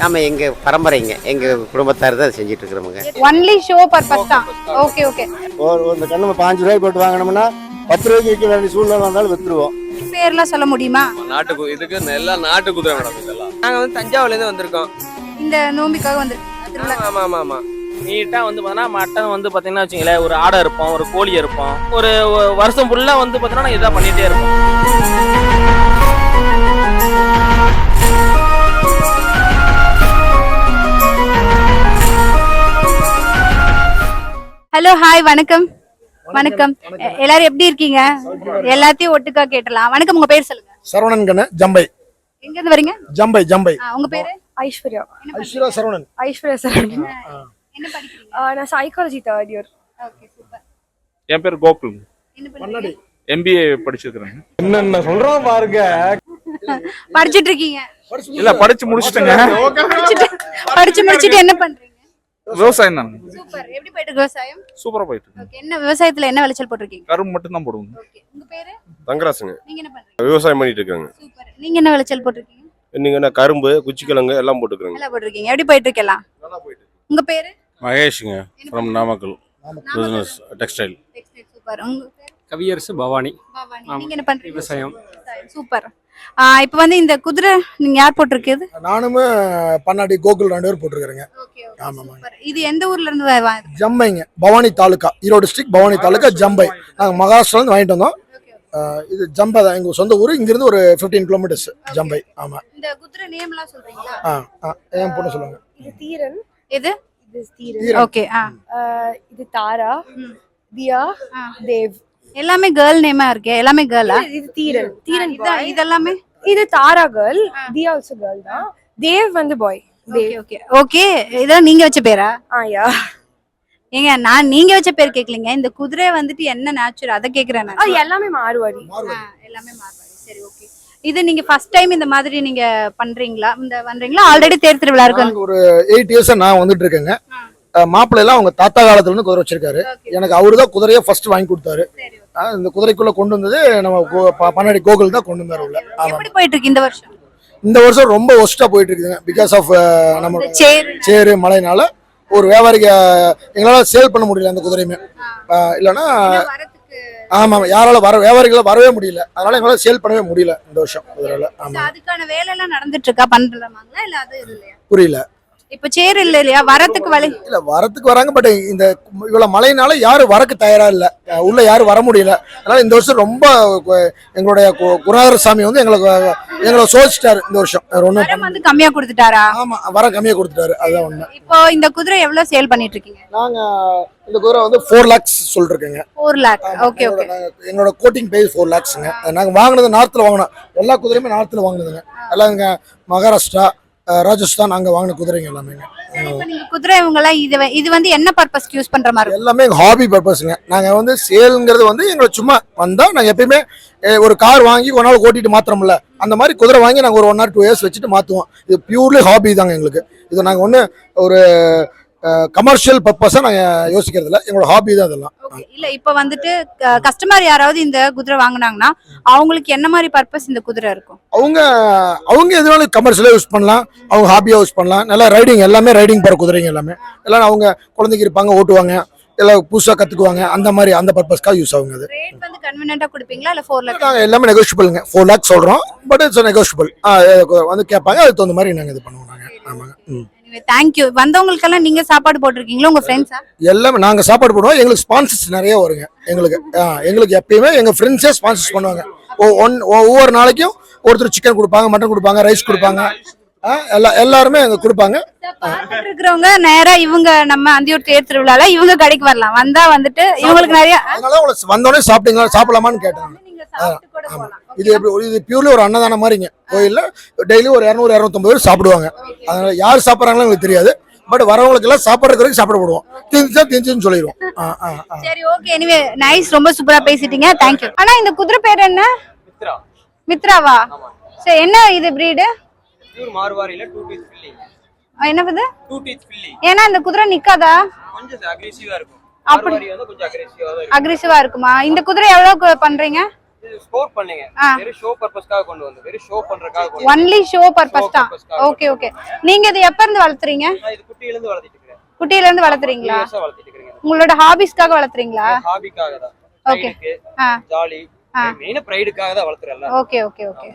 ஆமாம் எங்கள் பரம்பரைங்க எங்கள் குடும்பத்தார் தான் செஞ்சுட்டு இருக்கிறோமுங்க ஒன்லி ஷோ பர்பஸ் தான். ஓகே ஓகே ஒரு ஒரு இந்த கண்ணு பாஞ்சு ரூபாய்க்கு போட்டு வாங்கினோம்னா பத்து ரூபாய்க்கு விற்க வேண்டிய சூழ்நிலை வந்தாலும் வித்துருவோம். பேர்லாம் சொல்ல முடியுமா? நாட்டு கு- இதுக்கு எல்லாம் நாட்டு குதிரை மேடம் இதெல்லாம். நாங்க வந்து தஞ்சாவூர்ல இருந்து வந்திருக்கோம். இந்த நோம்பிக்காக வந்து திருவிழா. ஆமா ஆமா ஆமா. நீட்டா வந்து பார்த்தீங்கன்னா மட்டன் வந்து பாத்தீங்கன்னா வச்சுங்களேன் ஒரு ஆடை இருப்போம் ஒரு கோழி இருப்போம். ஒரு வருஷம் ஃபுல்லா வந்து பாத்தீங்கன்னா இதான் பண்ணிட்டே இருப்போம். ஹலோ ஹாய் வணக்கம். வணக்கம் எல்லாரும் எப்படி இருக்கீங்க? எல்லாத்தையும் ஒட்டுக்கா கேட்டலாம் வணக்கம் உங்க பேர் சொல்லுங்க. சரவணன் கண்ணு ஜம்பை. எங்க இருந்து வரீங்க? ஜம்பை ஜம்பை. உங்க பேரு? ஐஸ்வர்யா. ஐஸ்வர்யா சரவணன். ஐஸ்வர்யா சார் என்ன படிக்கிறீங்க? நான் psychology third year okay super. என் பேர் கோகுல். என்ன எம்பிஏ படிச்சிருக்கிறேன். என்னென்ன சொல்றோம் பாருங்க. படிச்சிட்டு இருக்கீங்க. இல்ல படிச்சு முடிச்சிட்டேங்க. படிச்சு முடிச்சிட்டு என்ன பண்றீங்க? விவசாயம் தான் சூப்பர். எப்படி போயிட்டு இருக்கு விவசாயம்? சூப்பரா போயிட்டு இருக்கு. ஓகே என்ன விவசாயத்துல என்ன விளைச்சல் போட்டிருக்கீங்க? கரும்பு மட்டும் தான் போடுவோம் ஓகே. உங்க பேரு? தங்கராசுங்க. நீங்க என்ன பண்றீங்க? விவசாயம் பண்ணிட்டு இருக்காங்க. சூப்பர். நீங்க என்ன விளைச்சல் போட்டிருக்கீங்க? நீங்க என்ன கரும்பு குச்சிக்கிழங்கு எல்லாம் போட்டுக்கிறோங்க. நல்லா போட்டிருக்கீங்க. எப்படி போயிட்டு இருக்கலாம் உங்க பேரு? மகேஷுங்க from Namakkal. Business textile Textile, super. உங்க பேரு? கவியரசு பவானி. பவானி. நீங்க என்ன பண்றீங்க? விவசாயம். சூப்பர். இப்போ வந்து இந்த குதிரை நீங்க யார் போட்டிருக்கிறது? நானுமே பண்ணாடி கோகுல் ரெண்டு பேர் போட்டிருக்கிறேங்க. ஓகே ஆமா, ஆமா. சூப்பர். இது எந்த ஊர்ல இருந்து ஜம்பைங்க பவானி தாலுக்கா ஈரோடு டிஸ்ட்ரிக்ட் பவானி தாலுக்கா ஜம்பை. நாங்கள் மகாராஷ்டிரால இருந்து வாங்கிட்டு வந்தோம். இது ஜம்பை தான். எங்க சொந்த ஊர் இங்கிருந்து ஒரு 15 கிலோமீட்டர்ஸ் ஜம்பை. ஆமா. இந்த குதிரை நேம் எல்லாம் சொல்றீங்களா? ஆ ஆ என் பொண்ணு சொல்லுவாங்க இது தீரன். எது? இது தீரன். ஓகே ஆ. இது தாரா. தியா. தேவ். எல்லாமே கேர்ள் நேமா இருக்கு. எல்லாமே கேர்ளா இது- தீரன். தீரன். இதெல்லாமே? இது Tara girl Diya also girl தான். தேவ் வந்து பாய் ஓகே ஓகே ஓகே இதெல்லாம் நீங்க வச்ச பேரா? ஆ யா. ஏங்க நான் நீங்க வச்ச பேர் கேக்கலீங்க. இந்த குதிரை வந்துட்டு என்ன நேச்சுரல் அதை கேக்குறேன் நான். அது எல்லாமே மாறுவாடி எல்லாமே மாறுபாடு சரி ஓகே இது நீங்க ஃபர்ஸ்ட் டைம் இந்த மாதிரி நீங்க பண்றீங்களா? இந்த பண்றீங்களா? ஆல்ரெடி தேர் திருவிழா இருக்கு. ஒரு எயிட் இயர்ஸ் நான் வந்துட்டு இருக்கேங்க. மாப்பிள்ளை எல்லாம் அவங்க தாத்தா காலத்துல இருந்து குதிரை வச்சிருக்காரு. எனக்கு அவரு தான் குதிரையை ஃபர்ஸ்ட் வாங்கி கொடுத்தாரு. இந்த குதிரைக்குள்ள கொண்டு வந்தது நம்ம கோ- ப- பண்ணாடி கோகுல் தான் கொண்டு வந்தாரு உள்ள. எப்படி போயிட்டு இருக்கு இந்த வருஷம்? இந்த வருஷம் ரொம்ப ஒஸ்டா போயிட்டு இருக்குதுங்க. பிகாஸ் ஆஃப் நம்ம சேர். மழைனால ஒரு வியாபாரிக்கு அஹ், எங்களால சேல் பண்ண முடியல அந்த குதிரையுமே. இல்லைன்னா வரதுக்கு ஆமா ஆமா. யாரால வர வியாபாரிகளால வரவே முடியல. அதனால எங்களால சேல் பண்ணவே முடியல இந்த வருஷம். குதிரையில ஆமா. அதுக்கான வேலை எல்லாம் நடந்துட்டு இருக்கா? பண்றமாங்களா இல்ல அது புரியல. இப்ப சேர் இல்ல இல்லையா? வரதுக்கு வழி இல்ல வரத்துக்கு வராங்க பட் இந்த இவ்வளவு மழைனால யாரும் வரக்கு தயாரா இல்ல. உள்ள யாரும் வர முடியல. அதனால இந்த வருஷம் ரொம்ப எங்களுடைய குருநாதர் சாமி வந்து எங்களுக்கு எங்களை சோதிச்சிட்டாரு இந்த வருஷம். பண்ண வந்து கம்மியா கொடுத்துட்டாரா? ஆமா வர கம்மியா கொடுத்துட்டாரு. அதுதான் உண்மை இப்போ இந்த குதிரை எவ்வளவு சேல் பண்ணிட்டு இருக்கீங்க? நாங்க இந்த குதிரை வந்து ஃபோர் லேக்ஸ் சொல்லிருக்கேங்க. ஃபோர் லேக் ஓகே ஓகே எங்களோட கோட்டிங் பேஸ் ஃபோர் லேக்ஸுங்க நாங்க வாங்கினது நார்த்தில் வாங்கினோம். எல்லா குதிரையுமே நார்த்தில் வாங்கினதுங்க. எல்லாம் இங்க மகாராஷ்டிரா ராஜஸ்தான் அங்கே வாங்கின குதிரைங்க நீங்க குதிரை இவங்க எல்லாம் இது இது வந்து என்ன பர்பஸ்க்கு யூஸ் பண்ற மாதிரி? எல்லாமே எங்கள் ஹாபி பர்பஸுங்க நாங்கள் வந்து சேலுங்கிறது வந்து எங்களை சும்மா வந்தால் நாங்கள் எப்பயுமே ஒரு கார் வாங்கி ஒரு நாள் ஓட்டிட்டு மாத்திரமில்ல அந்த மாதிரி குதிரை வாங்கி நாங்கள் ஒரு ஒன் ஆர் டூ இயர்ஸ் வச்சுட்டு மாற்றுவோம் இது பியூர்லி ஹாபி தாங்க எங்களுக்கு. இது நாங்கள் ஒன்று ஒரு கமர்ஷியல் பர்பஸாக நாங்கள் யோசிக்கிறது இல்லை எங்களோட ஹாபி தான் Okay. இல்ல இப்ப வந்துட்டு கஸ்டமர் யாராவது இந்த குதிரை வாங்குனாங்கன்னா அவங்களுக்கு என்ன மாதிரி பர்பஸ் இந்த குதிரை இருக்கும்? அவங்க அவங்க எதுனாலும் கமர்ஷியலாக யூஸ் பண்ணலாம். அவங்க ஹாபியாக யூஸ் பண்ணலாம். நல்லா ரைடிங் எல்லாமே ரைடிங் போகிற குதிரைங்க எல்லாமே. எல்லாம் அவங்க குழந்தைங்க இருப்பாங்க ஓட்டுவாங்க. எல்லாம் புதுசாக கற்றுக்குவாங்க அந்த மாதிரி அந்த பர்பஸ்க்காக யூஸ் ஆகுங்க அது. ரேட் வந்து கன்வீனியன்ட்டா கொடுப்பீங்களா? இல்ல ஃபோர் லேக் நாங்கள் எல்லாமே நெகோஷியபிளுங்க ஃபோர் லேக்ஸ் சொல்கிறோம் பட் இட்ஸ் நெகோஷியபிள் வந்து கேட்பாங்க. அதுக்கு தகுந்த மாதிரி நாங்கள் இது பண்ணுவோம் நாங்கள் ஆமாங்க. ம். தேங்க்யூ வந்தவங்களுக்கெல்லாம் நீங்க சாப்பாடு போட்டிருக்கீங்களா? உங்க ஃப்ரெண்ட்ஸா எல்லாமே நாங்கள் சாப்பாடு போடுவோம். எங்களுக்கு ஸ்பான்சர்ஸ் நிறைய வருங்க. எங்களுக்கு எங்களுக்கு எப்பயுமே எங்கள் ஃப்ரெண்ட்ஸே ஸ்பான்சர்ஸ் பண்ணுவாங்க. ஒன் ஒவ்வொரு நாளைக்கும் ஒருத்தர் சிக்கன் கொடுப்பாங்க மட்டன் கொடுப்பாங்க ரைஸ் கொடுப்பாங்க. எல்லா எல்லாருமே எங்க கொடுப்பாங்க. இருக்கிறவங்க நேரா இவங்க நம்ம அந்தியூர் தேர் திருவிழால இவங்க கடைக்கு வரலாம். வந்தா வந்துட்டு இவங்களுக்கு நிறைய அதனால வந்தோடனே சாப்பிட்டீங்களா சாப்பிடலாமான்னு கேட்டாங்க. இது எப்படி இது பியூர்லி ஒரு அன்னதானம் மாதிரிங்க. கோயில்ல டெய்லி ஒரு இரநூறு இரநூத்தம்பது பேர் சாப்பிடுவாங்க. அதனால யார் சாப்பிட்றாங்களோ எங்களுக்கு தெரியாது. பட் வரவங்களுக்கு எல்லாம் சாப்பிட்றதுக்கு வரைக்கும் சாப்பிட போடுவோம். திஞ்சுச்சா திஞ்சுன்னு சொல்லிடுவோம். ஆ ஆ ஆ. சரி ஓகே எனிவே நைஸ் ரொம்ப சூப்பரா பேசிட்டீங்க. தேங்க்யூ ஆனா இந்த குதிரை பேர் என்ன? மித்ரா. மித்ராவா? சரி என்ன இது பிரீடு என்னது? ஏன்னா இந்த குதிரை நிக்காதா? கொஞ்சம் அக்ரெசிவா இருக்கும். அப்படி- மார்வாரி வந்து கொஞ்சம் அக்ரெசிவா இருக்கும். அக்ரெசிவா இருக்குமா? இந்த குதிரை எவ்வளவுக்கு பண்றீங்க? ஸ்கோர் பண்ணீங்க. வெறும் ஷோ பர்பஸ்க்காக கொண்டு வந்து வெறும் ஷோ பண்றதுக்காக ஒன்லி ஷோ பர்பஸ் தான். ஓகே ஓகே நீங்க இது எப்ப இருந்து வளர்த்துறீங்க? நான் இது குட்டியில இருந்து வளர்த்திட்டு இருக்கிறேன். குட்டியில இருந்து வளர்த்துறீங்களா உங்களோட ஹாபிஸ்க்காக வளர்த்துறீங்களா? ஹாபிக்காக தான். ஆ. ஜாலி. மெயினா ப்ரைடுக்காக தான் வளர்த்துறேன் ஓகே ஓகே ஓகே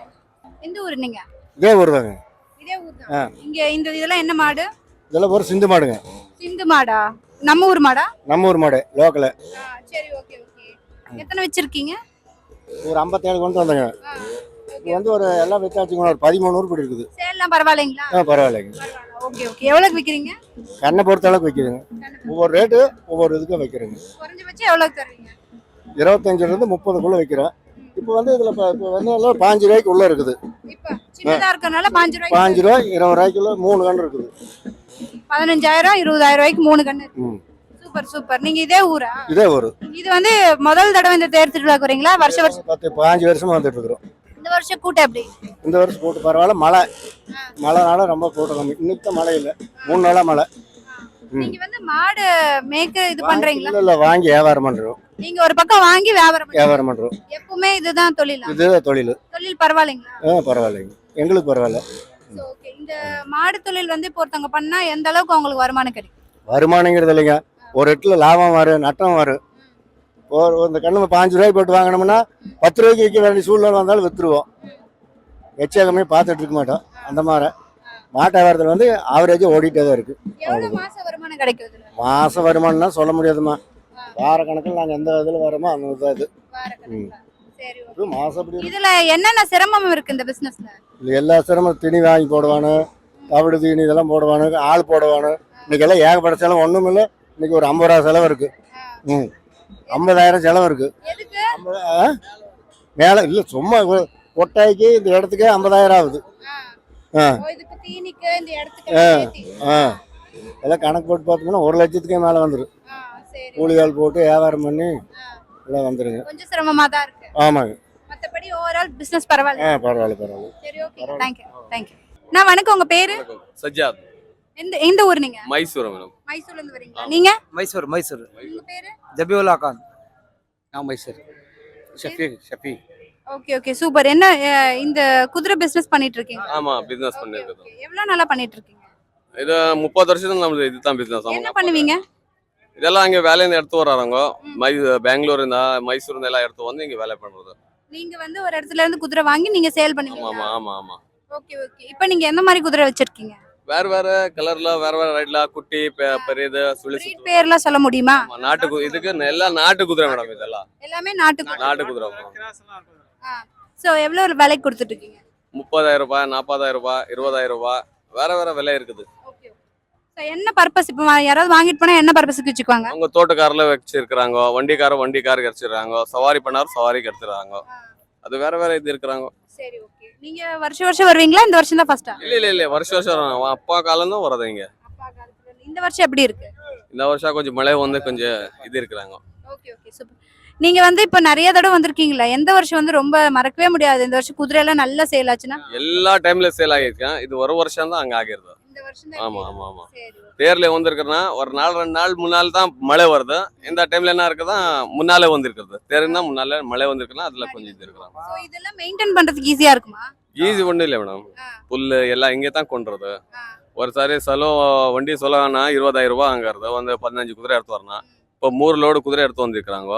எந்த ஊர் நீங்க? இதே வருவாங்க இதே ஊர் தான். இங்க இந்த இதெல்லாம் என்ன மாடு? இதெல்லாம் ஒரு சிந்து மாடுங்க. சிந்து மாடா? நம்ம ஊர் மாடா? நம்ம ஊர் மாடு லோக்கல். சரி ஓகே ஓகே எத்தனை வச்சிருக்கீங்க? ஒரு ஐம்பத்தேழு கொண்டு வந்தேங்க. இது வந்து ஒரு எல்லாம் வித்தாச்சுங்க ஒரு பதிமூணு ஊர் இருக்குது. சேல்லாம் பரவாயில்லைங்களா? ஆ பரவாயில்லைங்க. Okay okay. எவ்வளவுக்கு விக்கிறீங்க? கண்ணை பொறுத்த அளவுக்கு வைக்கிறேங்க. ஒவ்வொரு ரேட்டு ஒவ்வொரு இதுக்கும் வைக்கிறேங்க. குறைஞ்சபட்சம் எவ்வளவுக்கு தருவீங்க? இருபத்தஞ்சிலிருந்து முப்பதுக்குள்ள வைக்கிறேன். இப்போ வந்து இதில் இப்போ வந்து எல்லாம் பாஞ்சு ரூபாய்க்கு உள்ள இருக்குது. பாஞ்சு ரூபாய் இருபது ரூபாய்க்குள்ள மூணு கன்று இருக்குது. பதினஞ்சாயிரம் இருபதாயிரம் ரூபாய்க்கு மூணு ம். Super super. நீங்க இதே ஊரா? இதே ஒரு இது வந்து முதல் தடவை இந்த தேர் திருவிழாக்கு வரீங்களா வருஷ வருஷம்? பத்து பாஞ்சு வருஷமா வந்துட்டு இருக்கிறோம். இந்த வருஷம் கூட்டம் எப்படி? இந்த வருஷம் கூட்டு பரவாயில்ல. மழை. மழைனால ரொம்ப கூட்டம் கம்மி. தான் மழை இல்லை. மூணு நாளாக மழை. நீங்க வந்து மாடு மேய்க்க இது பண்றீங்களா? இல்லை இல்லை வாங்கி வியாபாரம் பண்ணுறோம் நீங்க ஒரு பக்கம் வாங்கி வியாபாரம் வியாபாரம் பண்ணுறோம் எப்பவுமே இதுதான் தொழிலா? இது தொழில். தொழில் பரவாயில்லைங்களா? பரவாயில்லைங்க. எங்களுக்கு பரவாயில்ல. இந்த மாடு தொழில் வந்து இப்போ ஒருத்தவங்க பண்ணா எந்த அளவுக்கு அவங்களுக்கு வருமானம் கிடைக்கும்? வருமானங்கிறது இல்லைங்க. ஒரு இடத்துல லாபம் வரும் நட்டம் வரும் ஒரு இந்த கண்ணு பாஞ்சு ரூபாய் போட்டு வாங்கினோம்னா பத்து ரூபாய்க்கு விற்க வேண்டிய சூழ்நிலை வந்தாலும் விற்றுருவோம் எச்சகமே பார்த்துட்டு இருக்க மாட்டோம். அந்த மாதிரி. மாட்டு வியாபாரத்தில் வந்து ஆவரேஜாக ஓடிட்டே தான் இருக்குது மாதம் வருமானம்னா சொல்ல முடியாதும்மா. வார கணக்கில் நாங்கள் எந்த இதில் வரோமோ அந்த இதாக இது. இதுல என்னென்ன சிரமம் இருக்கு இந்த பிசினஸ்ல இல்லை எல்லா சிரமம் திணி வாங்கி போடுவானு தவிடு தீனி இதெல்லாம் போடுவானு ஆள் போடுவானு. இன்னைக்கு எல்லாம் ஒன்றும் இல்லை இன்னைக்கு ஒரு ஐம்பது ரூபா செலவு இருக்கு. ம். ஐம்பதாயிரம் செலவு இருக்கு. ஐம்பது? மேலே இல்லை சும்மா கொட்டாய்க்கு இந்த இடத்துக்கே ஐம்பதாயிரம் ஆகுது. ஆ. ஓ, இதுக்கு தீனிக்கு இந்த இடத்துக்கு ஆ. எல்லாம் கணக்கு போட்டு பார்த்தோம்னா ஒரு லட்சத்துக்கே மேலே வந்துடும் கூலியால் போட்டு வியாபாரம் பண்ணி எல்லாம் வந்துடுங்க கொஞ்சம் சிரமமா தான் இருக்கு. ஆமாங்க. மத்தபடி ஓவரால் பிசினஸ் பரவாயில்ல. ஆ பரவாயில்ல பரவாயில்ல. சரி ஓகே தேங்க்யூ தேங்க்யூ நான் வணக்கம். உங்க பேரு? சஜ்ஜாத். எந்த எந்த ஊர் நீங்க? மைசூர் மேடம். மைசூர்ல இருந்து வரீங்களா நீங்க? மைசூர் மைசூர். உங்க பேரு? ஜபியுல்லா கான். நான் Mysore. Shafi Shafi. Okay okay. Super. என்ன அஹ், இந்த குதிரை பிசினஸ் பண்ணிட்டு இருக்கீங்க ஆமா பிசினஸ் Okay, பண்ணிருக்கோம் okay. எவ்வளவு நாளா பண்ணிட்டு இருக்கீங்க இது முப்பது வருஷத்துக்கு நம்மளுக்கு இதுதான் பிசினஸ் என்ன பண்ணுவீங்க? இதெல்லாம் அங்கே வேலையில எடுத்து வர்றாங்க. மை. பெங்களூர் இருந்தா மைசூர் இருந்தா எல்லாம் எடுத்து வந்து இங்க வேலை பண்றது. நீங்க வந்து ஒரு இடத்துல இருந்து குதிரை வாங்கி நீங்க சேல் ஆமா பண்ணுவீங்க ஆமா ஆமா ஆமா. Okay okay. இப்போ நீங்க எந்த மாதிரி குதிரை வச்சிருக்கீங்க? வேற வேற கலர்ல வேற வேற ரைட்ல குட்டி பெரியது சுழி பேர்லாம் சொல்ல முடியுமா? நாட்டு இதுக்கு எல்லாம் நாட்டு குதிரை மேடம் இதெல்லாம். எல்லாமே நாட்டு நாட்டு குதிரை சோ எவ்வளவு விலைக்கு கொடுத்துட்டு இருக்கீங்க முப்பதாயிரம் ரூபாய் நாற்பதாயிரம் ரூபாய் இருபதாயிரம் ரூபாய் வேற வேற விலை இருக்குது. ஸோ என்ன பர்பஸ் இப்போ யாராவது வாங்கிட்டு போனா என்ன பர்பஸ்க்கு வச்சுக்குவாங்க? அவங்க தோட்டக்காரில் வச்சிருக்கிறாங்க வண்டிக்கார வண்டிக்காருக்கு எடுத்துறாங்க சவாரி பண்ணாரு சவாரிக்கு எடுத்துறாங்க அது வேற வேற இது இருக்கிறாங்க. சரி நீங்க வருஷம் வருஷம் வருவீங்களா? இந்த வருஷம் தான் ஃபர்ஸ்டா இல்ல இல்ல இல்ல. வருஷம் வருஷம் வரும். அப்பா காலம் தான் வரது இங்க. அப்பா காலத்துல. இருந்து. இந்த வருஷம் எப்படி இருக்கு? இந்த வருஷம் கொஞ்சம் மழை வந்து கொஞ்சம் இது இருக்கிறாங்க. Okay okay super. நீங்க வந்து இப்போ நிறைய தடவை வந்திருக்கீங்களா? எந்த வருஷம் வந்து ரொம்ப மறக்கவே முடியாது. இந்த வருஷம் குதிரை எல்லாம் நல்லா சேல் ஆச்சுன்னா? எல்லா டைம்ல சேல் ஆகியிருக்கேன். இது ஒரு வருஷம் தான் அங்க ஆகிருது ஆமா ஆமா ஆமா. தேர்ல வந்திருக்கிறனா ஒரு நாள் ரெண்டு நாள் முன்னாள் தான் மழை வருது. இந்த டைம்ல என்ன இருக்குதா? முன்னாலே வந்திருக்கிறது. தேர்னா முன்னால மழை வந்திருக்குன்னா அதுல கொஞ்சம் இது இருக்கிறாங்க இதெல்லாம் மெயின்டைன் பண்றதுக்கு ஈஸியா இருக்குமா? ஈஸி ஒன்றும் இல்லை மேடம். புல்லு எல்லாம் இங்கே தான் கொண்டுறது. ஒரு சாரி செலவு வண்டி சொல்லனா இருபதாயிரம் ரூபாய் அங்கிறது வந்து பதினஞ்சு குதிரை எடுத்து வரணும். இப்போ மூணு லோடு குதிரை எடுத்து வந்திருக்கிறாங்க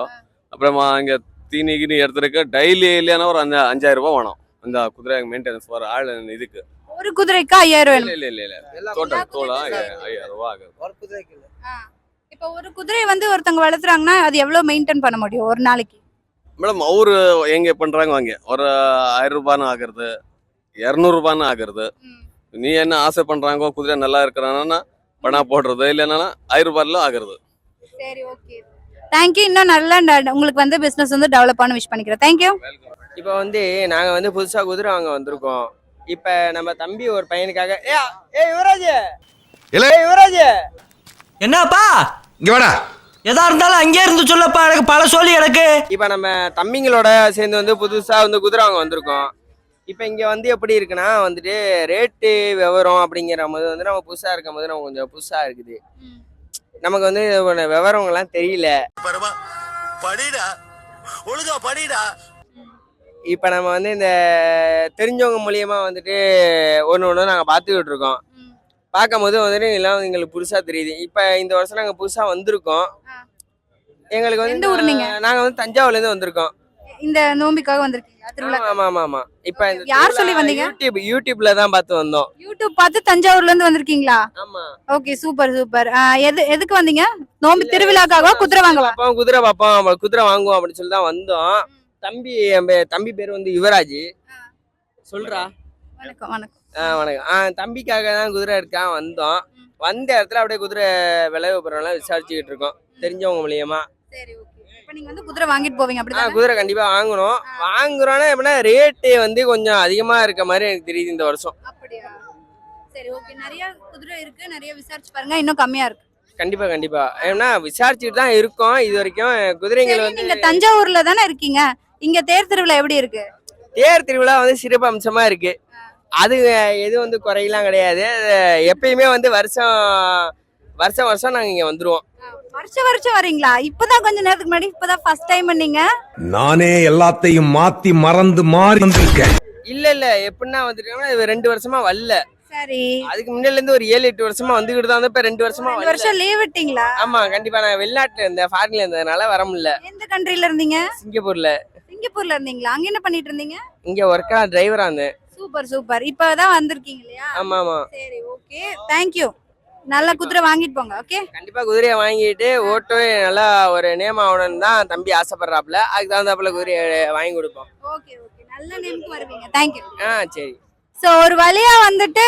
அப்புறமா இங்கே தீனி கீனி எடுத்துருக்க. டெய்லி இல்லைன்னா ஒரு அஞ்சு அஞ்சாயிரம் ரூபாய் வேணும். இந்த குதிரை மெயின்டெனன்ஸ் வர ஆள் இதுக்கு. ஒரு குதிரைக்கு ஐயாயிரம் வேணும். இல்லை இல்லை இல்லை. இல்லை டோட்டல் தோலா ஐயாயிரம் ரூபாய் ஆகுது. ஒரு குதிரைக்கு இல்ல. இப்போ ஒரு குதிரையை வந்து ஒருத்தவங்க வளர்த்துறாங்கன்னா அது எவ்வளவு மெயின்டைன் பண்ண முடியும் ஒரு நாளைக்கு? மேடம் அவரு எங்க பண்றாங்க வாங்க. ஒரு ஆயிரம் ரூபான்னு ஆகுறது இரநூறுபான்னு ஆகுறது. நீ என்ன ஆசை பண்றாங்க குதிரை நல்லா இருக்கிறானா பணம் போடுறது இல்லைன்னா ஆயிரம் ரூபாயில ஆகுறது. சரி ஓகே. தேங்க்யூ இன்னும் நல்லா உங்களுக்கு வந்து பிசினஸ் வந்து டெவலப் ஆன விஷ் பண்ணிக்கிறேன். தேங்க்யூ இப்போ வந்து நாங்க வந்து புதுசா குதிரை வாங்க வந்திருக்கோம். இப்ப நம்ம தம்பி ஒரு பையனுக்காக ஏ ஏ யுவராஜ்! இல்ல. யுவராஜ்! என்னப்பா? இங்க வாடா. எதா இருந்தாலும் அங்கே இருந்து சொல்லப்பா எனக்கு பல சொல்லி எனக்கு. இப்போ நம்ம தம்பிங்களோட சேர்ந்து வந்து புதுசா வந்து குதிரை வாங்க வந்திருக்கோம். இப்போ இங்க வந்து எப்படி இருக்குன்னா வந்துட்டு ரேட்டு விவரம் அப்படிங்கிற போது வந்து நம்ம புதுசா இருக்கும் போது நம்ம கொஞ்சம் புதுசா இருக்குது. நமக்கு வந்து விவரங்கள்லாம் தெரியல. படிடா. ஒழுங்கா படிடா. இப்போ நம்ம வந்து இந்த தெரிஞ்சவங்க மூலியமா வந்துட்டு ஒன்று ஒன்று நாங்கள் பார்த்துக்கிட்டு இருக்கோம். பார்க்கும்போது வந்துட்டு எல்லாம் எங்களுக்கு புதுசாக தெரியுது. இப்போ இந்த வருஷம் நாங்கள் புதுசாக வந்திருக்கோம். எங்களுக்கு வந்து? நாங்கள் வந்து தஞ்சாவூர்லேருந்து வந்திருக்கோம். இந்த நோம்பிக்காக வந்திருக்கீங்களா திருவிழா. ஆமா ஆமா ஆமா. இப்போ யார் சொல்லி வந்தீங்க? யூடியூப் யூடியூப்ல தான் பார்த்து வந்தோம். யூடியூப் பார்த்து தஞ்சாவூர்ல இருந்து வந்திருக்கீங்களா? ஆமா. ஓகே சூப்பர் சூப்பர் எது எதுக்கு வந்தீங்க? நோம்பி திருவிழாக்காகவா குதிரை பார்ப்போம் குதிரை பார்ப்போம் குதிரை வாங்குவோம் அப்படின்னு சொல்லி தான் வந்தோம். தம்பி என் தம்பி பேர் வந்து யுவராஜ். சொல்றா. வணக்கம் வணக்கம். ஆ வணக்கம். ஆ தம்பிக்காக தான் குதிரை எடுக்காம வந்தோம். வந்த இடத்துல அப்படியே குதிரை விலை விபரம்லாம் விசாரிச்சுக்கிட்டு இருக்கோம். தெரிஞ்சவங்க மூலியமா. சரி ஓகே. இப்போ நீங்க வந்து குதிரை வாங்கிட்டு போவீங்க ஆ அப்படிதான்? குதிரை கண்டிப்பா வாங்கணும். வாங்குறோன்னா எப்படின்னா ரேட்டு வந்து கொஞ்சம் அதிகமா இருக்க மாதிரி எனக்கு தெரியுது இந்த வருஷம். அப்படியா? சரி ஓகே. நிறைய குதிரை இருக்கு நிறைய விசாரிச்சு பாருங்க. இன்னும் கம்மியா இருக்கு. கண்டிப்பா கண்டிப்பா. ஏன்னா விசாரிச்சுட்டு தான் இருக்கோம். இது வரைக்கும் குதிரைகள் வந்து நீங்க தஞ்சாவூர்ல தானே இருக்கீங்க? இங்க தேர் திருவிழா எப்படி இருக்கு? தேர் திருவிழா வந்து சிறப்பு அம்சமா இருக்கு. அது எதுவும் வந்து குறையெல்லாம் கிடையாது. அது எப்பயுமே வந்து வருஷம் வருஷம் வருஷம் நாங்க இங்க வந்துருவோம். வருஷம் வருஷம் வரீங்களா? இப்பதான் கொஞ்ச நேரத்துக்கு முன்னாடி இப்பதான் ஃபர்ஸ்ட் டைம் பண்ணீங்க நானே எல்லாத்தையும் மாத்தி மறந்து மாறி வந்திருக்கேன். இல்ல இல்ல. எப்படின்னா வந்துருக்கோம்னா இது ரெண்டு வருஷமா வரல. சரி. அதுக்கு முன்னால இருந்து ஒரு ஏழு எட்டு வருஷமா வந்துகிட்டு தான் இப்ப ரெண்டு வருஷமா ரெண்டு வரல. வருஷம் லீவ் விட்டீங்களா? ஆமா கண்டிப்பா. நான் வெளிநாட்டுல இருந்தேன். ஃபாரின்ல இருந்ததுனால வர முடியல. எந்த கண்ட்ரில இருந்தீங்க? சிங்கப்பூர்ல. சிங்கப்பூர்ல இருந்தீங்களா? அங்க என்ன பண்ணிட்டு இருந்தீங்க? இங்க ஒர்க்கா டிரைவரா இருந்தேன். சூப்பர் சூப்பர் இப்பதான் வந்திருக்கீங்க இல்லையா? ஆமா ஆமா. சரி ஓகே தேங்க்யூ நல்ல குதிரை வாங்கிட்டு போங்க ஓகே கண்டிப்பா குதிரையை வாங்கிட்டு ஓட்டோ நல்லா ஒரு நேம் ஆகணும்னு தான் தம்பி ஆசைப்படுறாப்புல. அதுக்கு தகுந்தாப்புல குதிரையை வாங்கி கொடுப்போம். ஓகே ஓகே நல்ல நேமுக்கு வருவீங்க. தேங்க்யூ ஆ சரி. சோ ஒரு வழியா வந்துட்டு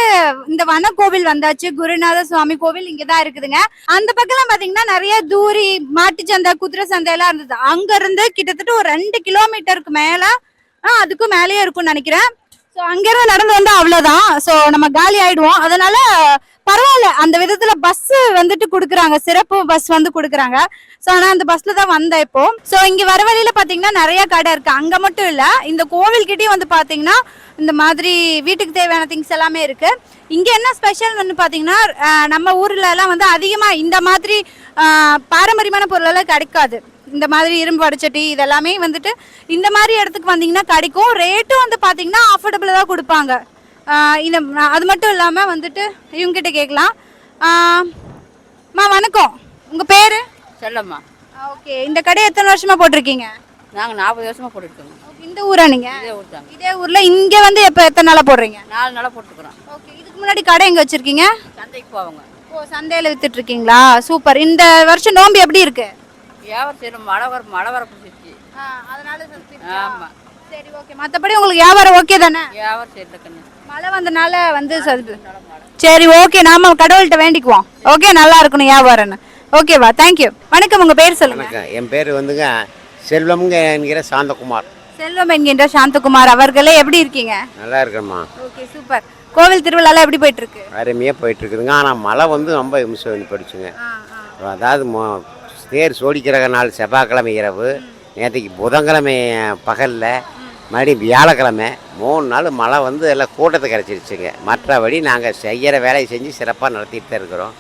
இந்த வன கோவில் வந்தாச்சு. குருநாத சுவாமி கோவில் இங்கதான் இருக்குதுங்க. அந்த பக்கம்லாம் பாத்தீங்கன்னா நிறைய தூரி மாட்டு சந்தை குதிரை சந்தை எல்லாம் இருந்தது. அங்க இருந்து கிட்டத்தட்ட ஒரு ரெண்டு கிலோமீட்டருக்கு மேல ஆ அதுக்கும் மேலேயே இருக்கும்னு நினைக்கிறேன். ஸோ அங்கேருந்து நடந்து வந்தா அவ்வளோதான் ஸோ நம்ம காலி ஆயிடுவோம். அதனால பரவாயில்ல. அந்த விதத்துல பஸ் வந்துட்டு கொடுக்குறாங்க. சிறப்பு பஸ் வந்து கொடுக்குறாங்க. ஸோ ஆனால் அந்த பஸ்ல தான் வந்தேன் இப்போ. ஸோ இங்க வர வழியில பாத்தீங்கன்னா நிறைய கடை இருக்கு. அங்க மட்டும் இல்ல இந்த கோவில்கிட்டயும் வந்து பாத்தீங்கன்னா இந்த மாதிரி வீட்டுக்கு தேவையான திங்ஸ் எல்லாமே இருக்கு. இங்க என்ன ஸ்பெஷல் பாத்தீங்கன்னா பார்த்தீங்கன்னா நம்ம ஊர்ல எல்லாம் வந்து அதிகமா இந்த மாதிரி பாரம்பரியமான பொருள் எல்லாம் கிடைக்காது. இந்த மாதிரி இரும்பு வடச்சட்டி இதெல்லாமே வந்துட்டு இந்த மாதிரி இடத்துக்கு வந்தீங்கன்னா கிடைக்கும். ரேட்டும் வந்து பாத்தீங்கன்னா அஃபோர்டபுளாக தான் கொடுப்பாங்க. இந்த அது மட்டும் இல்லாம வந்துட்டு இவங்க கிட்ட கேட்கலாம். அம்மா வணக்கம். உங்க பேரு? செல்லம்மா. ஓகே இந்த கடை எத்தனை வருஷமா போட்டிருக்கீங்க? நாங்கள் நாற்பது வருஷமா போட்டுருக்கோங்க Okay, இந்த ஊரா நீங்க? இதே ஊர் தாங்க. இதே ஊர்ல இங்க வந்து எப்ப எத்தனை நாளா போடுறீங்க? நாலு நாளாக போட்டுருக்குறோம் ஓகே இதுக்கு முன்னாடி கடை எங்க வச்சிருக்கீங்க? சந்தைக்கு போவாங்க. ஓ சந்தையில வித்துட்டு இருக்கீங்களா? சூப்பர். இந்த வருஷம் நோம்பு எப்படி இருக்கு? வியாபாரம் செய்யணும் மழை வர மழை வர பிடிச்சிருச்சு. அதனால ஆமாம் சரி ஓகே மத்தபடி உங்களுக்கு வியாபாரம் ஓகே தானே? வியாபாரம் செய்யறது கண்ணு மழை வந்தனால வந்து சரி. ஓகே நாம கடவுள்கிட்ட வேண்டிக்குவோம். ஓகே நல்லா இருக்கணும் வியாபாரம்னு. ஓகேவா தேங்க்யூ வணக்கம் உங்க பேர் சொல்லுங்க. வணக்கம். என் பேர் வந்துங்க செல்வம்ங்க என்கிற சாந்தகுமார். செல்வம் என்கின்ற சாந்தகுமார். அவர்களே எப்படி இருக்கீங்க? நல்லா இருக்கேம்மா. ஓகே சூப்பர் கோவில் திருவிழாலாம் எப்படி போயிட்டு இருக்கு அருமையாக போயிட்டு இருக்குதுங்க ஆனால் மழை வந்து ரொம்ப இம்சம் போயிடுச்சுங்க அதாவது தேர் சோடிக்கிற நாள் செவ்வாய்க்கிழமை இரவு நேற்றுக்கு புதன்கிழமை பகலில் மறுபடியும் வியாழக்கிழமை மூணு நாள் மழை வந்து எல்லாம் கூட்டத்தை கிடச்சிருச்சுங்க மற்றபடி நாங்கள் செய்கிற வேலையை செஞ்சு சிறப்பாக நடத்திட்டு தான் இருக்கிறோம்.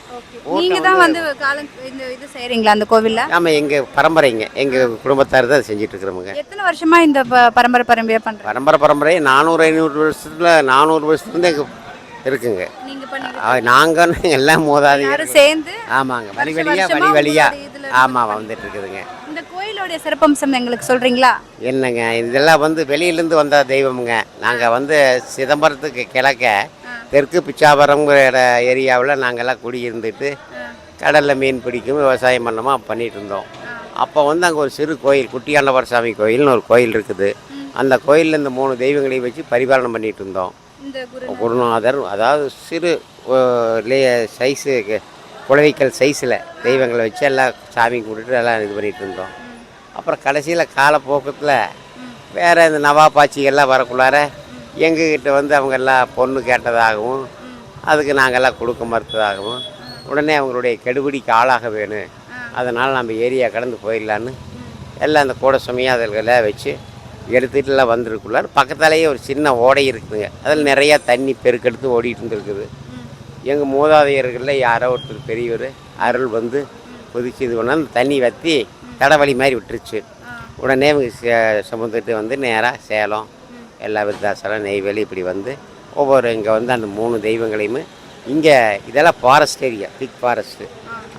நீங்க தான் வந்து காலம் இந்த இது செய்றீங்களா அந்த கோவில்ல? ஆமாம் எங்கள் பரம்பரைங்க. எங்கள் குடும்பத்தார் தான் செஞ்சுட்டு இருக்கிறோமுங்க. எத்தனை வருஷமா இந்த பரம்பரை பரம்பரையா பண்றீங்க? பரம்பரை பரம்பரை நானூறு ஐநூறு வருஷத்தில் நானூறு வருஷத்துலேருந்து எங்கள் இருக்குங்க. நாங்கள் எல்லாம் எல்லாரும் சேர்ந்து ஆமாங்க வழி வருஷ வழியா வருஷமா வழி வழியா உங்களுடைய இதுல இருந்து ஆமாம் வந்துட்டு இருக்குதுங்க இந்த கோயிலோட சிறப்பம்சம் எங்களுக்கு சொல்றீங்களா? என்னங்க இதெல்லாம் வந்து வெளியிலேருந்து வந்த தெய்வமுங்க. நாங்கள் வந்து சிதம்பரத்துக்கு கிழக்க தெற்கு பிச்சாவரம்ங்கிற ஏரியாவில் நாங்கள்லாம் குடியிருந்துட்டு கடலில் மீன் பிடிக்கும் விவசாயம் பண்ணோமா பண்ணிட்டு இருந்தோம். அப்போ வந்து அங்கே ஒரு சிறு கோயில் குட்டியாண்டவர் சாமி கோயில்னு ஒரு கோயில் இருக்குது. அந்த கோயிலில் இந்த மூணு தெய்வங்களையும் வச்சு பரிபாலனம் பண்ணிட்டு இருந்தோம். குருநாதர். அதாவது சிறு சைஸு குலவிக்கல் சைஸில் தெய்வங்களை வச்சு எல்லாம் சாமி கும்பிட்டுட்டு எல்லாம் இது பண்ணிகிட்டு இருந்தோம். அப்புறம் கடைசியில் காலப்போக்கத்தில் வேறு இந்த நவாபாச்சிகள்லாம் வரக்குள்ளார எங்ககிட்ட வந்து அவங்க எல்லாம் பொண்ணு கேட்டதாகவும் அதுக்கு நாங்கள்லாம் கொடுக்க மறுத்ததாகவும் உடனே அவங்களுடைய கெடுபிடிக்கு ஆளாக வேணும். அதனால் நம்ம ஏரியா கடந்து போயிடலான்னு எல்லாம் அந்த கூட சுமையாதல்களை வச்சு எடுத்துகிட்டுலாம் எல்லாம் வந்திருக்குள்ளார் பக்கத்தாலேயே ஒரு சின்ன ஓடை இருக்குதுங்க. அதில் நிறையா தண்ணி பெருக்கெடுத்து ஓடிட்டு இருந்திருக்குது. எங்கள் மூதாதையர்களில் யாரோ ஒருத்தர் பெரியவர் அருள் வந்து கொதிச்சு இது தண்ணி வற்றி தடவழி மாதிரி விட்டுருச்சு. உடனே இவங்க சுமந்துட்டு வந்து நேராக சேலம் எல்லா விருத்தாசலம் நெய்வேலி இப்படி வந்து ஒவ்வொரு இங்கே வந்து அந்த மூணு தெய்வங்களையுமே இங்கே இதெல்லாம் ஃபாரஸ்ட் ஏரியா பிக் ஃபாரஸ்ட்டு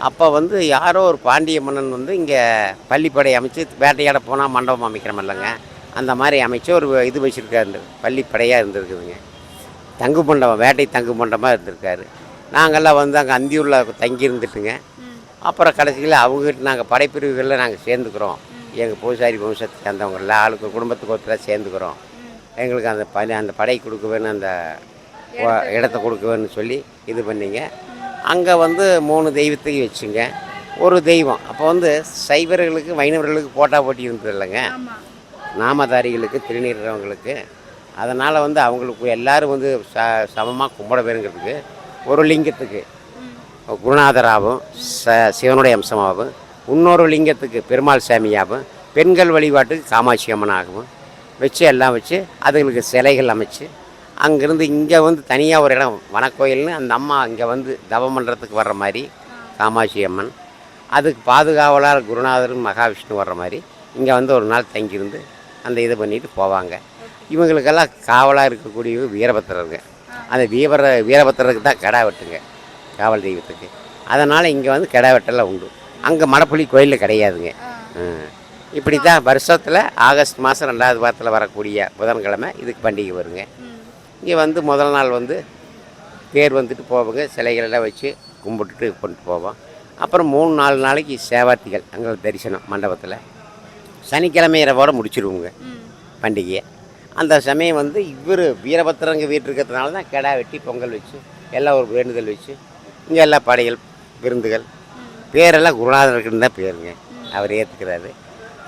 அப்போ வந்து யாரோ ஒரு பாண்டிய மன்னன் வந்து இங்கே பள்ளிப்படை அமைச்சு வேட்டையாட போனால் மண்டபம் அமைக்கிறோம் இல்லைங்க அந்த மாதிரி அமைச்சு ஒரு இது வச்சுருக்காரு. பள்ளிப்படையாக இருந்திருக்குதுங்க. தங்கு மண்டபம் வேட்டை தங்கு மண்டபமாக இருந்திருக்காரு. நாங்கள்லாம் வந்து அங்கே அந்தியூரில் தங்கி இருந்துட்டுங்க. அப்புறம் கடைசியில் அவங்ககிட்ட நாங்கள் படைப்பிரிவுகளில் நாங்கள் சேர்ந்துக்கிறோம். எங்கள் பூசாரி வம்சத்தை சேர்ந்தவங்கள ஆளுக்கு குடும்பத்துக்கு ஒருத்தர் சேர்ந்துக்கிறோம். எங்களுக்கு அந்த பணி அந்த படை கொடுக்க வேணும் அந்த இடத்த கொடுக்க வேணும்னு சொல்லி இது பண்ணிங்க. அங்கே வந்து மூணு தெய்வத்தையும் வச்சுங்க. ஒரு தெய்வம். அப்போ வந்து சைவர்களுக்கு வைணவர்களுக்கு போட்டா போட்டி இருந்தது இல்லைங்க. நாமதாரிகளுக்கு திருநீர்றவங்களுக்கு அதனால் வந்து அவங்களுக்கு எல்லாரும் வந்து ச சமமாக கும்பிட வேணுங்கிறதுக்கு ஒரு லிங்கத்துக்கு குருநாதராகவும் ச சிவனுடைய அம்சமாகவும் இன்னொரு லிங்கத்துக்கு பெருமாள் சாமியாகவும் பெண்கள் வழிபாட்டுக்கு காமாட்சி அம்மனாகவும் வச்சு எல்லாம் வச்சு அதுங்களுக்கு சிலைகள் அமைச்சு அங்கேருந்து இங்கே வந்து தனியாக ஒரு இடம் வனக்கோயில்னு அந்த அம்மா இங்கே வந்து தவம் பண்ணுறதுக்கு வர்ற மாதிரி காமாட்சி அம்மன். அதுக்கு பாதுகாவலர் குருநாதரும் மகாவிஷ்ணு வர்ற மாதிரி இங்கே வந்து ஒரு நாள் தங்கியிருந்து அந்த இதை பண்ணிட்டு போவாங்க. இவங்களுக்கெல்லாம் காவலாக இருக்கக்கூடிய வீரபத்திரருங்க. அந்த வீர வீரபத்திரருக்கு தான் கிடா வெட்டுங்க காவல் தெய்வத்துக்கு. அதனால் இங்கே வந்து கிடா வெட்டெல்லாம் உண்டு. அங்கே மடப்புள்ளி கோயிலில் கிடையாதுங்க. இப்படி தான் வருஷத்தில் ஆகஸ்ட் மாதம் ரெண்டாவது வாரத்தில் வரக்கூடிய புதன்கிழமை இதுக்கு பண்டிகை வருங்க. இங்கே வந்து முதல் நாள் வந்து தேர் வந்துட்டு போவாங்க. சிலைகள் எல்லாம் வச்சு கும்பிட்டுட்டு கொண்டு போவோம். அப்புறம் மூணு நாலு நாளைக்கு சேவார்த்திகள் அங்கே தரிசனம் மண்டபத்தில். சனிக்கிழமை இரவோட முடிச்சிருவோங்க பண்டிகையை. அந்த சமயம் வந்து இவர் வீரபத்திரங்க வீட்டு இருக்கிறதுனால தான் கிடா வெட்டி பொங்கல் வச்சு எல்லாம் ஒரு வேண்டுதல் வச்சு இங்கே எல்லா படைகள் விருந்துகள் பேரெல்லாம் குருநாதருக்குன்னு தான் பேருங்க. அவர் ஏற்றுக்கிறாரு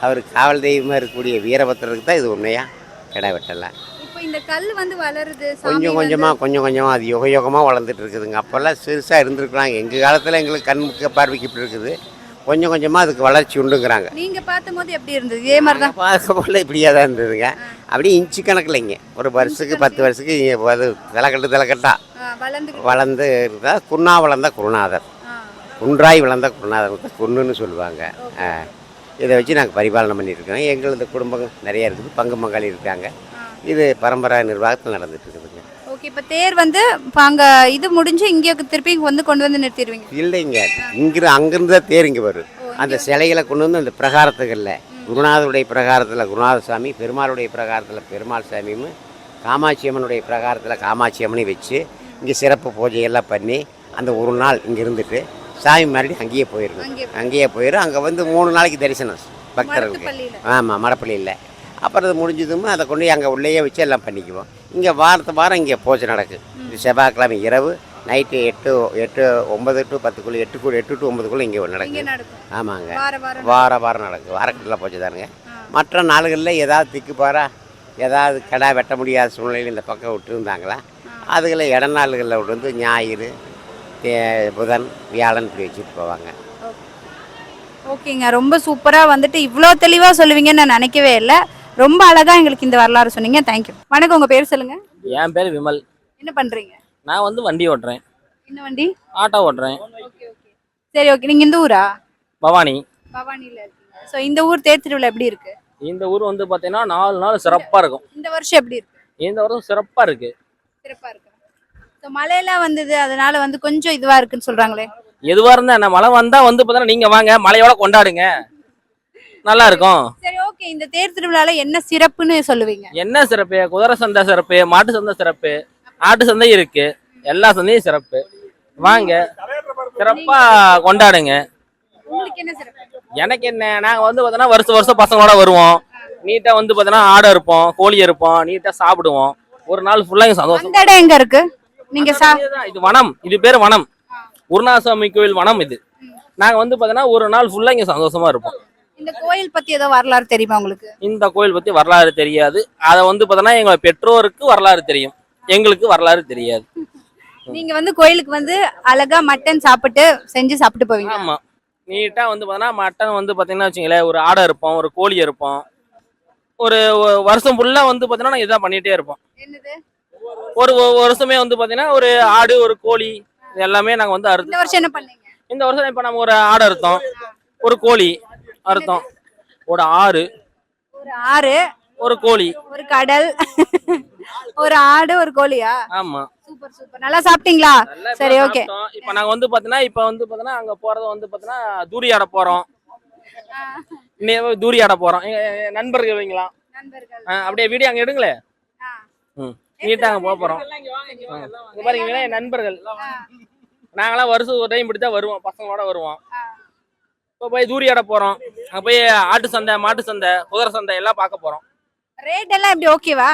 அவர் காவல் தெய்வமாக இருக்கக்கூடிய வீரபத்திரருக்கு தான் இது உண்மையாக கிடா வெட்டலாம். இப்போ இந்த கல் வந்து வளருது சாமி கொஞ்சம் கொஞ்சமாக கொஞ்சம் கொஞ்சமாக அது யுக யுகமாக வளர்ந்துட்டு இருக்குதுங்க. அப்போல்லாம் சிறுசாக இருந்திருக்கலாம் எங்கள் காலத்தில் எங்களுக்கு கண்முக்க பார்வைக்கு இப்படி இருக்குது. கொஞ்சம் கொஞ்சமாக அதுக்கு வளர்ச்சி உண்டுங்கிறாங்க. நீங்க பார்த்தபோது எப்படி இருந்தது? இதே மாதிரி தான். பார்க்க போல இப்படியே தான் இருந்ததுங்க. அப்படியே இன்ச்சு கணக்கில் இங்கே. ஒரு வருஷத்துக்கு பத்து வருஷத்துக்கு இங்கே அது தலைக்கட்டு தலைக்கட்டா வளர்ந்து வளர்ந்து இருந்தா குன்னா வளர்ந்த குருநாதர். குன்றாய் வளர்ந்த குருநாதர். தான் குன்னுன்னு சொல்லுவாங்க. இதை வச்சு நாங்கள் பரிபாலனை பண்ணியிருக்கோம் எங்களது குடும்பங்கள் நிறைய இருக்குது. பங்கு பங்காளி இருக்காங்க. இது பரம்பரை நிர்வாகத்தில் நடந்துட்டு இருக்குதுங்க. ஓகே இப்போ தேர் வந்து இப்போ அங்க இது முடிஞ்சு இங்கே திருப்பி வந்து கொண்டு வந்து நிறுத்திடுவீங்க. இல்லைங்க. இங்கிரு அங்கிருந்து தான் தேர் இங்கே வரும். அந்த சிலைகளை கொண்டு வந்து அந்த பிரகாரத்துகளில் குருநாதருடைய பிரகாரத்தில் குருநாத சாமி பெருமாளுடைய பிரகாரத்தில் பெருமாள் சாமியும் காமாட்சி அம்மனுடைய பிரகாரத்தில் காமாட்சி அம்மனையும் வச்சு இங்கே சிறப்பு பூஜையெல்லாம் பண்ணி அந்த ஒரு நாள் இங்கே இருந்துட்டு சாமி மறுபடியும் அங்கேயே போயிருங்க அங்கேயே போயிடும் அங்கே வந்து மூணு நாளைக்கு தரிசனம் பக்தர்களுக்கு. ஆமாம் மடப்பள்ளியில். அப்புறம் அது முடிஞ்சதும் அதை கொண்டு அங்கே உள்ளேயே வச்சு எல்லாம் பண்ணிக்குவோம். இங்கே வாரத்து வாரம் இங்கே பூஜை நடக்குது இது செவ்வாய்க்கிழமை இரவு நைட்டு எட்டு எட்டு ஒன்பது டு பத்துக்குள்ளே எட்டு எட்டு டு ஒன்பதுக்குள்ளே இங்கே இங்கே நடக்குது நடக்கும். ஆமாங்க. வார வாரம் வார வாரம் நடக்கும். வாரக்கட்டில் பூஜை தானுங்க. மற்ற நாடுகளில் ஏதாவது திக்குப்பாரா ஏதாவது கடா வெட்ட முடியாத சூழ்நிலையில் இந்த பக்கம் விட்டுருந்தாங்களா அதுகளை இட நாள்களில் விட்டு வந்து ஞாயிறு புதன் வியாழன் இப்படி வச்சுட்டு போவாங்க. ஓகேங்க. ரொம்ப சூப்பரா வந்துட்டு இவ்வளோ தெளிவா சொல்லுவீங்கன்னு நான் நினைக்கவே இல்லை. ரொம்ப அழகா எங்களுக்கு இந்த வரலாறு சொன்னீங்க. தேங்க்யூ வணக்கம். உங்க பேர் சொல்லுங்க. என் பேர் விமல். என்ன பண்றீங்க? நான் வந்து வண்டி ஓட்டுறேன். என்ன வண்டி? ஆட்டோ ஓட்டுறேன். சரி ஓகே. நீங்க இந்த ஊரா? பவானி. பவானில இருக்கீங்க. ஸோ இந்த ஊர் தேர் திருவிழா எப்படி இருக்கு? இந்த ஊர் வந்து பார்த்தீங்கன்னா நாலு நாள் சிறப்பாக இருக்கும். இந்த வருஷம் எப்படி இருக்கு? இந்த வருஷம் சிறப்பாக இருக்கு. சிறப்பா இருக்கு. ஸோ மழையெல்லாம் வந்தது அதனால வந்து கொஞ்சம் இதுவா இருக்குன்னு சொல்றாங்களே. எதுவாக இருந்தால் என்ன? மழை வந்தால் வந்து பார்த்தீங்கன்னா நீங்கள் வாங்க மழையோட கொண்டாடுங்க. நல்லா இருக்கும். சரி ஓகே. இந்த தேர் திருவிழால என்ன சிறப்புன்னு சொல்லுவீங்க? என்ன சிறப்பு? குதிரை சந்தை சிறப்பு மாட்டு சந்தை சிறப்பு. ஆட்டு சந்தை இருக்கு. எல்லா சந்தையும் சிறப்பு. வாங்க. சிறப்பா கொண்டாடுங்க. எனக்கு என்ன நாங்க வந்து பார்த்தோன்னா வருஷம் வருஷம் பசங்களோட வருவோம். நீட்டா வந்து பார்த்தோன்னா ஆடை இருப்போம் கோழி இருப்போம் நீட்டா சாப்பிடுவோம். ஒரு நாள் ஃபுல்லா இங்க சந்தோஷம். எங்க இருக்கு? நீங்க இது வனம். இது பேர் வனம். குருநாசாமி கோயில் வனம் இது. நாங்க வந்து பார்த்தோன்னா ஒரு நாள் ஃபுல்லா இங்க சந்தோஷமா இருப்போம். இந்த கோயில் பத்தி ஏதோ வரலாறு தெரியுமா உங்களுக்கு? இந்த கோயில் பத்தி வரலாறு தெரியாது. அதை வந்து பார்த்தோன்னா எங்க பெற்றோருக்கு வரலாறு தெரியும். எங்களுக்கு வரலாறு தெரியாது. நீங்க வந்து கோயிலுக்கு வந்து அழகா மட்டன் சாப்பிட்டு செஞ்சு சாப்பிட்டு போவீங்க ஆமா. நீட்டா வந்து பார்த்தோன்னா மட்டன் வந்து பார்த்தீங்கன்னா வச்சுங்களேன் ஒரு ஆடை இருப்போம் ஒரு கோழி இருப்போம். ஒரு வருஷம் ஃபுல்லா வந்து பார்த்தீங்கன்னா நாங்கள் இதான் பண்ணிட்டே இருப்போம். ஒரு வருஷமே வந்து பார்த்தீங்கன்னா ஒரு ஆடு ஒரு கோழி இது எல்லாமே நாங்கள் வந்து அறுத்து இந்த வருஷம் என்ன பண்ணீங்க? இந்த வருஷம் இப்போ நம்ம ஒரு ஆடு அறுத்தோம். ஒரு கோழி அறுத்தோம். ஒரு ஆறு. ஒரு ஆறு. ஒரு கோழி. ஒரு கடல். ஒரு ஆடு ஒரு கோழியா? ஆமா. Super super. நல்லா சாப்பிட்டீங்களா? சரி. சாப்பிட்டோம். இப்ப நாங்க வந்து பாத்தீங்கன்னா இப்ப வந்து பாத்தீங்கன்னா அங்க போறது வந்து பாத்தீங்கன்னா தூரியாட போறோம். தூரியாட போறோம். நண்பர்கள் ஆ, அப்படியே வீடியோ அங்க எடுங்களே. ஆ. ம் நீட்டா அங்க போக போறோம். இங்க பாருங்க நண்பர்கள். நாங்களாம் வருஷம் ஒரு டைம் இப்படி தான் வருவோம். பசங்களோட வருவோம். இப்போ போய் தூரியாட போறோம். அங்க போய் ஆட்டு சந்தை மாட்டு சந்தை குதிரை சந்தை எல்லாம் பார்க்க போறோம். ரேட் எல்லாம் எப்படி ஓகேவா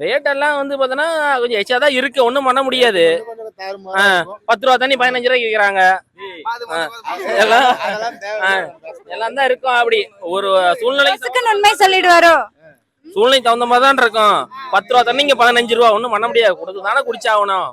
ரேட் எல்லாம் வந்து பார்த்தோன்னா கொஞ்சம் எச்சா தான் இருக்கு. ஒன்றும் பண்ண முடியாது. பத்து ரூபா தண்ணி பதினஞ்சு ரூபாய்க்கு விற்கிறாங்க எல்லாம் எல்லாம் தான் இருக்கும் அப்படி. ஒரு சூழ்நிலை பசுக்குன்னு உண்மை சொல்லிடுவாரோ? சூழ்நிலை தகுந்த மாதிரி தான் இருக்கும். பத்து ரூபா தண்ணி இங்க பதினஞ்சு ரூபா. ஒன்றும் பண்ண முடியாது. கொடுத்து தானே குடிச்சாகணும்.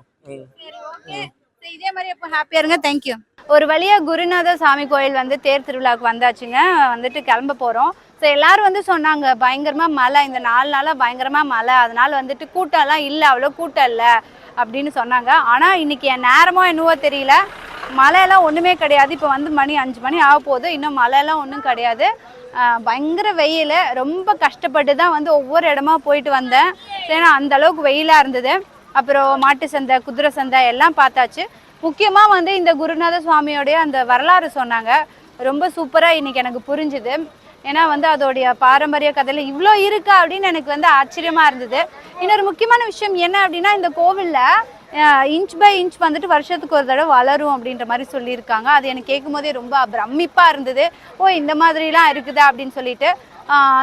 இதே மாதிரி அப்போ ஹாப்பியா இருங்க. தேங்க்யூ ஒரு வழியா குருநாத சாமி கோயில் வந்து தேர் திருவிழாவுக்கு வந்தாச்சுங்க. வந்துட்டு கிளம்ப போறோம். ஸோ எல்லாரும் வந்து சொன்னாங்க பயங்கரமாக மழை இந்த நாலு நாளாக பயங்கரமாக மழை. அதனால் வந்துட்டு கூட்டம்லாம் இல்லை அவ்வளோ கூட்டம் இல்லை அப்படின்னு சொன்னாங்க. ஆனால் இன்னைக்கு என் நேரமோ என்னவோ தெரியல. மழையெல்லாம் ஒன்றுமே கிடையாது. இப்போ வந்து மணி அஞ்சு மணி ஆக போகுது. இன்னும் மழையெல்லாம் ஒன்றும் கிடையாது. பயங்கர வெயில். ரொம்ப கஷ்டப்பட்டு தான் வந்து ஒவ்வொரு இடமா போயிட்டு வந்தேன். ஏன்னா அந்த அளவுக்கு வெயிலாக இருந்தது. அப்புறம் மாட்டு சந்தை குதிரை சந்தை எல்லாம் பார்த்தாச்சு. முக்கியமாக வந்து இந்த குருநாத சுவாமியோடைய அந்த வரலாறு சொன்னாங்க. ரொம்ப சூப்பராக இன்னைக்கு எனக்கு புரிஞ்சுது. ஏன்னா வந்து அதோடைய பாரம்பரிய கதையில் இவ்வளோ இருக்கா அப்படின்னு எனக்கு வந்து ஆச்சரியமாக இருந்தது. இன்னொரு முக்கியமான விஷயம் என்ன அப்படின்னா இந்த கோவிலில் இன்ச் பை இன்ச் வந்துட்டு வருஷத்துக்கு ஒரு தடவை வளரும் அப்படின்ற மாதிரி சொல்லியிருக்காங்க. அது எனக்கு கேட்கும் போதே ரொம்ப பிரமிப்பாக இருந்தது. ஓ இந்த மாதிரிலாம் இருக்குதா அப்படின்னு சொல்லிட்டு.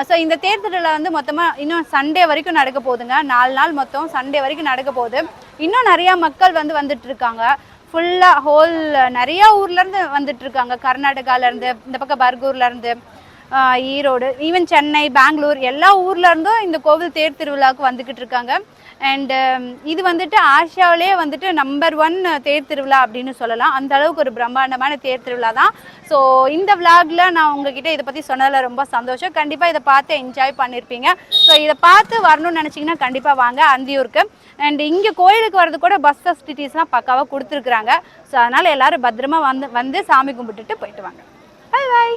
ஸோ இந்த தேர்தலில் வந்து மொத்தமாக இன்னும் சண்டே வரைக்கும் நடக்க போகுதுங்க. நாலு நாள் மொத்தம் சண்டே வரைக்கும் நடக்க போகுது. இன்னும் நிறையா மக்கள் வந்து வந்துட்டு இருக்காங்க. ஃபுல்லாக ஹோல் நிறையா ஊர்லேருந்து வந்துட்டு இருக்காங்க. கர்நாடகாவிலேருந்து இந்த பக்கம் பர்கூர்லேருந்து ஈரோடு ஈவன் சென்னை பெங்களூர் எல்லா ஊர்ல இருந்தும் இந்த கோவில் தேர் திருவிழாவுக்கு வந்துக்கிட்டு இருக்காங்க. அண்டு இது வந்துட்டு ஆசியாவிலேயே வந்துட்டு நம்பர் ஒன் தேர் திருவிழா அப்படின்னு சொல்லலாம். அந்த அளவுக்கு ஒரு பிரம்மாண்டமான தேர் திருவிழா தான். ஸோ இந்த விளாக்ல நான் உங்ககிட்ட இதை பற்றி சொன்னதில் ரொம்ப சந்தோஷம். கண்டிப்பாக இதை பார்த்து என்ஜாய் பண்ணியிருப்பீங்க ஸோ இதை பார்த்து வரணும்னு நினச்சிங்கன்னா கண்டிப்பாக வாங்க அந்தியூருக்கு. அண்ட் இங்கே கோயிலுக்கு வரது கூட பஸ் ஃபெசிலிட்டிஸ்லாம் பக்காவாக கொடுத்துருக்குறாங்க. ஸோ அதனால் எல்லாரும் பத்திரமா வந்து வந்து சாமி கும்பிட்டுட்டு போயிட்டு வாங்க. Bye bye